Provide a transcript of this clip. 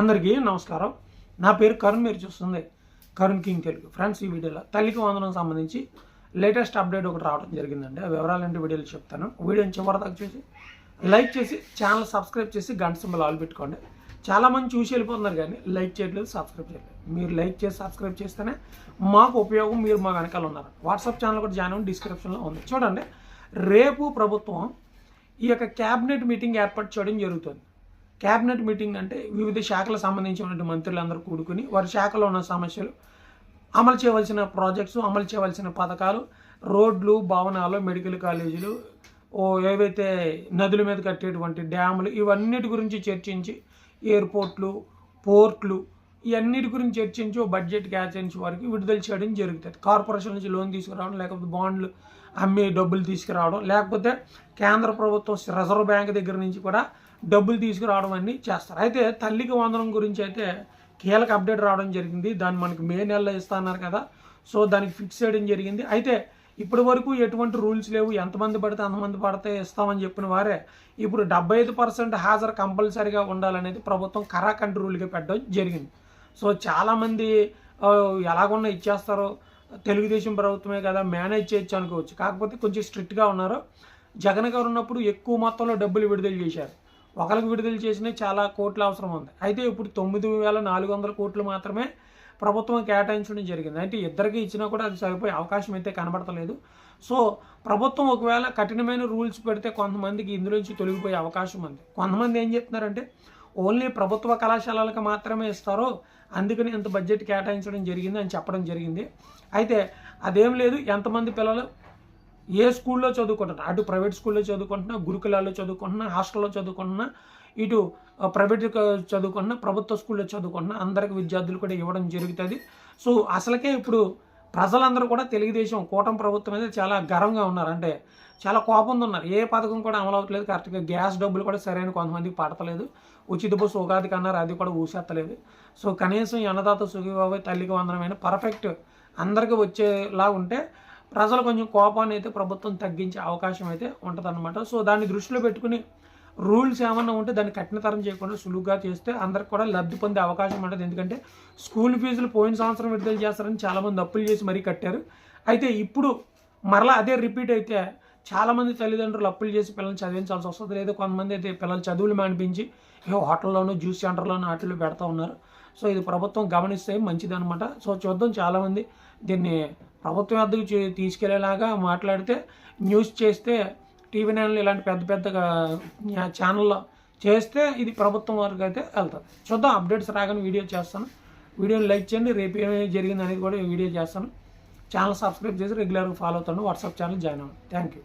అందరికీ నమస్కారం. నా పేరు కరుణ్ మీరు చూస్తుంది కరుణ్ కింగ్ తెలుగు. ఫ్రెండ్స్ ఈ వీడియోలో తల్లికి వందనం సంబంధించి లేటెస్ట్ అప్డేట్ ఒకటి రావడం జరిగిందండి. ఆ వివరాలు అంటే వీడియోలు చెప్తాను. వీడియోని చివరిదాకా చూసి లైక్ చేసి ఛానల్ సబ్స్క్రైబ్ చేసి గంట సింబల్ ఆల్ పెట్టుకోండి. చాలామంది చూసి వెళ్ళిపోతున్నారు కానీ లైక్ చేయట్లేదు సబ్స్క్రైబ్ చేయట్లేదు. మీరు లైక్ చేసి సబ్స్క్రైబ్ చేస్తేనే మాకు ఉపయోగం మీరు మా వెనకాల ఉన్నారు. వాట్సాప్ ఛానల్ కూడా జాయిన్ అవ్వండి డిస్క్రిప్షన్లో ఉంది. చూడండి రేపు ప్రభుత్వం ఈ యొక్క క్యాబినెట్ మీటింగ్ ఏర్పాటు చేయడం జరుగుతుంది. క్యాబినెట్ మీటింగ్ అంటే వివిధ శాఖలకు సంబంధించినటువంటి మంత్రులందరూ కూడుకుని వారి శాఖలో ఉన్న సమస్యలు అమలు చేయవలసిన ప్రాజెక్ట్స్ అమలు చేయవలసిన పథకాలు రోడ్లు భవనాలు మెడికల్ కాలేజీలు ఓ ఏవైతే నదుల మీద కట్టేటువంటి డ్యాములు ఇవన్నిటి గురించి చర్చించి ఎయిర్పోర్ట్లు పోర్ట్లు ఇవన్నిటి గురించి చర్చించి ఓ బడ్జెట్ కేటాయించి వారికి విడుదల చేయడం జరుగుతుంది. కార్పొరేషన్ నుంచి లోన్ తీసుకురావడం లేకపోతే బాండ్లు అమ్మి డబ్బులు తీసుకురావడం లేకపోతే కేంద్ర ప్రభుత్వం రిజర్వ్ బ్యాంక్ దగ్గర నుంచి కూడా డబ్బులు తీసుకురావడం అన్నీ చేస్తారు. అయితే తల్లికి వందనం గురించి అయితే కీలక అప్డేట్ రావడం జరిగింది. దాన్ని మనకి మే నెలలో ఇస్తున్నారు కదా. సో దానికి ఫిక్స్ చేయడం జరిగింది. అయితే ఇప్పటి వరకు ఎటువంటి రూల్స్ లేవు. ఎంతమంది పడితే అంతమంది పడితే ఇస్తామని చెప్పిన వారే ఇప్పుడు డెబ్బై ఐదు పర్సెంట్ హాజరు కంపల్సరీగా ఉండాలనేది ప్రభుత్వం కరాఖండ్ రూల్గా పెట్టడం జరిగింది. సో చాలామంది ఎలాగున్నా ఇచ్చేస్తారో. తెలుగుదేశం ప్రభుత్వమే కదా మేనేజ్ చేయొచ్చు అనుకోవచ్చు. కాకపోతే కొంచెం స్ట్రిక్ట్గా ఉన్నారు. జగన్ గారు ఉన్నప్పుడు ఎక్కువ మొత్తంలో డబ్బులు విడుదల చేశారు. ఒకరికి విడుదల చేసిన చాలా కోట్లు అవసరం ఉంది. అయితే ఇప్పుడు తొమ్మిది వేల నాలుగు వందల కోట్లు మాత్రమే ప్రభుత్వం కేటాయించడం జరిగింది. అంటే ఇద్దరికి ఇచ్చినా కూడా అది సరిపోయే అవకాశం అయితే కనబడతలేదు. సో ప్రభుత్వం ఒకవేళ కఠినమైన రూల్స్ పెడితే కొంతమందికి ఇందులోంచి తొలగిపోయే అవకాశం ఉంది. కొంతమంది ఏం చెప్తున్నారంటే ఓన్లీ ప్రభుత్వ కళాశాలలకు మాత్రమే ఇస్తారో అందుకని ఇంత బడ్జెట్ కేటాయించడం జరిగింది అని చెప్పడం జరిగింది. అయితే అదేం లేదు ఎంతమంది పిల్లలు ఏ స్కూల్లో చదువుకుంటున్నా? అటు ప్రైవేట్ స్కూల్లో చదువుకుంటున్నా గురుకులాల్లో చదువుకుంటున్నా హాస్టల్లో చదువుకుంటున్నా ఇటు ప్రైవేట్ చదువుకున్న ప్రభుత్వ స్కూల్లో చదువుకున్న అందరికి విద్యార్థులు కూడా ఇవ్వడం జరుగుతుంది. సో అసలుకే ఇప్పుడు ప్రజలందరూ కూడా తెలుగుదేశం కూటమి ప్రభుత్వం మీద చాలా గర్వంగా ఉన్నారు. అంటే చాలా కోపంతో ఉన్నారు. ఏ పథకం కూడా అమలు అవ్వట్లేదు. కరెక్ట్గా గ్యాస్ డబ్బులు కూడా సరైన కొంతమందికి పడతలేదు. ఉచిత బస్సు ఉగాదికి అన్నారు. అది కూడా ఊసేత్తలేదు. సో కనీసం అన్నదాత సుఖీబాబు తల్లికి వందనమైన పర్ఫెక్ట్ అందరికీ వచ్చేలా ఉంటే ప్రజలు కొంచెం కోపాన్ని అయితే ప్రభుత్వం తగ్గించే అవకాశం అయితే ఉంటుందన్నమాట. సో దాన్ని దృష్టిలో పెట్టుకుని రూల్స్ ఏమన్నా ఉంటే దాన్ని కఠినతరం చేయకుండా సులువుగా చేస్తే అందరికి కూడా లబ్ధి పొందే అవకాశం ఉంటుంది. ఎందుకంటే స్కూల్ ఫీజులు పోయిన సంవత్సరం విడుదల చేస్తారని చాలామంది అప్పులు చేసి మరీ కట్టారు. అయితే ఇప్పుడు మరలా అదే రిపీట్ అయితే చాలామంది తల్లిదండ్రులు అప్పులు చేసి పిల్లల్ని చదివించాల్సి వస్తుంది. లేదా కొంతమంది అయితే పిల్లల చదువులు మానిపించి ఏ హోటల్లోనూ జ్యూస్ సెంటర్లోనూ వాటిలో పెడతా ఉన్నారు. సో ఇది ప్రభుత్వం గమనిస్తే మంచిది అనమాట సో చూద్దాం చాలామంది దీన్ని ప్రభుత్వం వద్దకు తీసుకెళ్ళేలాగా మాట్లాడితే న్యూస్ చేస్తే టీవీ నైన్లు ఇలాంటి పెద్ద పెద్ద ఛానల్లో చేస్తే ఇది ప్రభుత్వం వరకు అయితే వెళ్తుంది. చూద్దాం అప్డేట్స్ రాగానే వీడియో చేస్తాను. వీడియోని లైక్ చేయండి. రేపు ఏమేమి జరిగింది అనేది కూడా వీడియో చేస్తాను. ఛానల్ సబ్స్క్రైబ్ చేసి రెగ్యులర్గా ఫాలో అవుతాను. వాట్సాప్ ఛానల్ జాయిన్ అవ్వండి. Thank you.